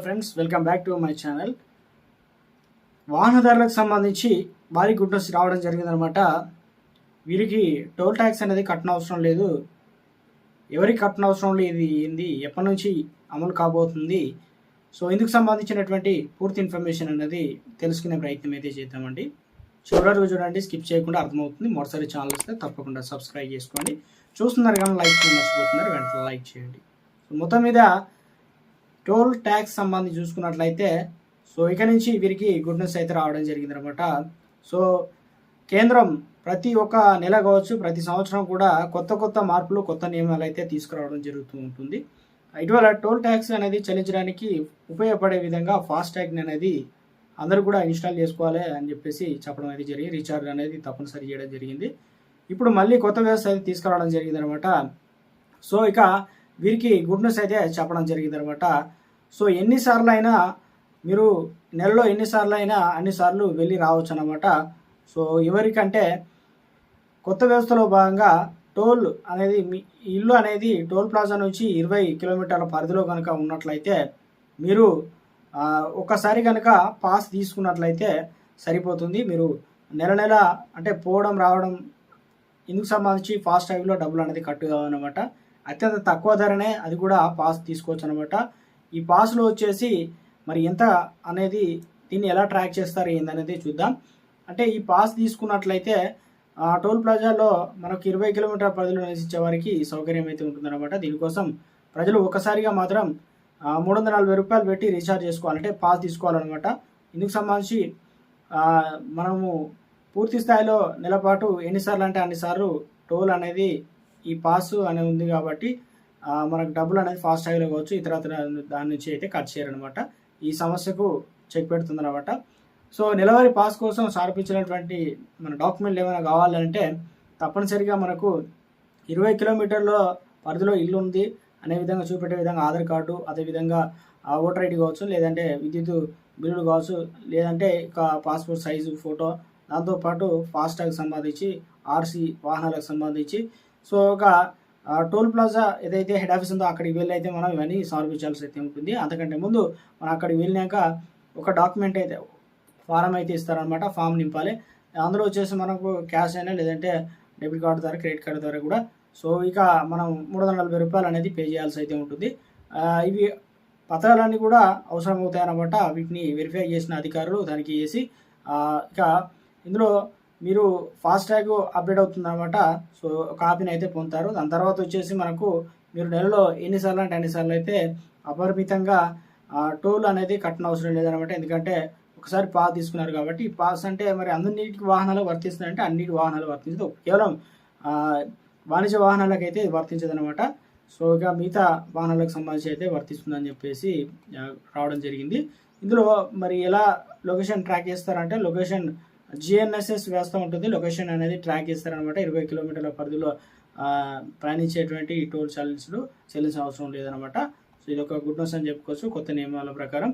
Friends welcome back to my channel. వాహనదారులకు సంబంధించి భారీ గుడ్ న్యూస్ రావడం జరిగిందనమాట. వీరికి టోల్ ట్యాక్స్ అనేది కట్టిన అవసరం లేదు. ఎవరికి కట్టిన అవసరం లేదు ఇది ఏంది? ఎప్పటి నుంచి అమలు కాబోతుంది? సో ఇందుకు సంబంధించినటువంటి పూర్తి ఇన్ఫర్మేషన్ అనేది తెలుసుకునే ప్రయత్నం అయితే చేద్దామండి. చివరి చూడండి స్కిప్ చేయకుండా అర్థమవుతుంది. మొదటిసారి ఛానల్ వస్తే తప్పకుండా సబ్స్క్రైబ్ చేసుకోండి. చూస్తున్నారు కానీ లైక్ చేయడం మర్చిపోతున్నారు వెంటనే లైక్ చేయండి. సో మొత్తం మీద టోల్ ట్యాక్స్ సంబంధించి చూసుకున్నట్లయితే సో ఇక నుంచి వీరికి గుడ్ న్యూస్ అయితే రావడం జరిగింది అనమాట సో కేంద్రం ప్రతి ఒక్క నెల కావచ్చు ప్రతి సంవత్సరం కూడా కొత్త కొత్త మార్పులు కొత్త నియమాలు అయితే తీసుకురావడం జరుగుతూ ఉంటుంది. ఇటీవల టోల్ ట్యాక్స్ అనేది చెల్లించడానికి ఉపయోగపడే విధంగా ఫాస్ట్ ట్యాగ్ అనేది అందరూ కూడా ఇన్స్టాల్ చేసుకోవాలి అని చెప్పేసి చెప్పడం అనేది జరిగింది. రీఛార్జ్ అనేది తప్పనిసరి చేయడం జరిగింది. ఇప్పుడు మళ్ళీ కొత్త వ్యవస్థ అయితే తీసుకురావడం జరిగింది అనమాట సో ఇక వీరికి గుడ్ న్యూస్ అయితే చెప్పడం జరిగింది అనమాట సో ఎన్నిసార్లు అయినా మీరు నెలలో ఎన్నిసార్లు అయినా అన్నిసార్లు వెళ్ళి రావచ్చు అనమాట సో ఎవరికంటే కొత్త వ్యవస్థలో భాగంగా టోల్ అనేది మీ ఇల్లు అనేది టోల్ ప్లాజా నుంచి ఇరవై కిలోమీటర్ల పరిధిలో కనుక ఉన్నట్లయితే మీరు ఒకసారి ఒక్కసారి కనుక పాస్ తీసుకున్నట్లయితే సరిపోతుంది. మీరు నెల నెల అంటే పోవడం రావడం ఇందుకు సంబంధించి ఫాస్ట్ ట్యాగ్లో డబ్బులు అనేది కట్టు కావన్నమాట అత్యంత తక్కువ ధరనే అది కూడా పాస్ తీసుకోవచ్చు అనమాట ఈ పాస్లో వచ్చేసి మరి ఎంత అనేది దీన్ని ఎలా ట్రాక్ చేస్తారు ఏందనేది చూద్దాం. అంటే ఈ పాస్ తీసుకున్నట్లయితే టోల్ ప్లాజాలో మనకు ఇరవై కిలోమీటర్ పరిధిలో నివసించే వారికి సౌకర్యం అయితే ఉంటుందన్నమాట. దీనికోసం ప్రజలు ఒకసారిగా మాత్రం మూడు వందల నలభై రూపాయలు పెట్టి రీఛార్జ్ చేసుకోవాలంటే పాస్ తీసుకోవాలన్నమాట. ఇందుకు సంబంధించి మనము పూర్తి స్థాయిలో నెలపాటు ఎన్నిసార్లు అంటే అన్నిసార్లు టోల్ అనేది ఈ పాస్ అనేది ఉంది కాబట్టి మనకు డబ్బులు అనేది ఫాస్ట్ ట్యాగ్లో కావచ్చు ఇతర దాని నుంచి అయితే కట్ చేయరనమాట. ఈ సమస్యకు చెక్ పెడుతుంది అనమాట సో నెలవారీ పాస్ కోసం సమర్పించినటువంటి మన డాక్యుమెంట్లు ఏమైనా కావాలంటే తప్పనిసరిగా మనకు ఇరవై కిలోమీటర్ల పరిధిలో ఇల్లు ఉంది. అనే విధంగా చూపెట్టే విధంగా ఆధార్ కార్డు అదేవిధంగా ఓటర్ ఐడి కావచ్చు లేదంటే విద్యుత్ బిల్లులు కావచ్చు లేదంటే ఇక పాస్పోర్ట్ సైజు ఫోటో దాంతోపాటు ఫాస్టాగ్ సంబంధించి ఆర్సీ వాహనాలకు సంబంధించి సో ఒక టోల్ ప్లాజా ఏదైతే హెడ్ ఆఫీస్ ఉందో అక్కడికి వెళ్ళి అయితే మనం ఇవన్నీ సమర్పించాల్సి అయితే ఉంటుంది. అంతకంటే ముందు మనం అక్కడికి వెళ్ళినాక ఒక డాక్యుమెంట్ అయితే ఫారం అయితే ఇస్తారనమాట ఫామ్ నింపాలి. అందులో వచ్చేసి మనకు క్యాష్ అయినా లేదంటే డెబిట్ కార్డు ద్వారా క్రెడిట్ కార్డు ద్వారా కూడా. సో ఇక మనం మూడు వందల నలభై రూపాయలు అనేది పే చేయాల్సి అయితే ఉంటుంది. ఇవి పత్రాలన్నీ కూడా అవసరం అవుతాయన్నమాట వీటిని వెరిఫై చేసిన అధికారులు తనిఖీ చేసి ఇక ఇందులో మీరు ఫాస్ట్ ట్యాగ్ అప్డేట్ అవుతుందన్నమాట సో కాపీని అయితే పొందుతారు. దాని తర్వాత వచ్చేసి మనకు మీరు నెలలో ఎన్నిసార్లు అంటే అన్నిసార్లు అయితే అపరిమితంగా టోల్ అనేది కట్టన అవసరం లేదనమాట ఎందుకంటే ఒకసారి పాస్ తీసుకున్నారు కాబట్టి పాస్ అంటే మరి అన్నిటికి వాహనాలు వర్తిస్తుందంటే అన్నిటి వాహనాలు వర్తించదు. కేవలం వాణిజ్య వాహనాలకు అయితే ఇది వర్తించదనమాట సో ఇక మిగతా వాహనాలకు సంబంధించి అయితే వర్తిస్తుందని చెప్పేసి రావడం జరిగింది. ఇందులో మరి ఎలా లొకేషన్ ట్రాక్ చేస్తారంటే లొకేషన్ జిఎన్ఎస్ఎస్ వ్యవస్థ ఉంటుంది. లొకేషన్ అనేది ట్రాక్ ఇస్తారనమాట ఇరవై కిలోమీటర్ల పరిధిలో ప్రయాణించేటువంటి ఈ టోల్ చెల్లించడం చెల్లించిన అవసరం లేదనమాట సో ఇది ఒక గుడ్ న్యూస్ అని చెప్పుకోవచ్చు. కొత్త నియమాల ప్రకారం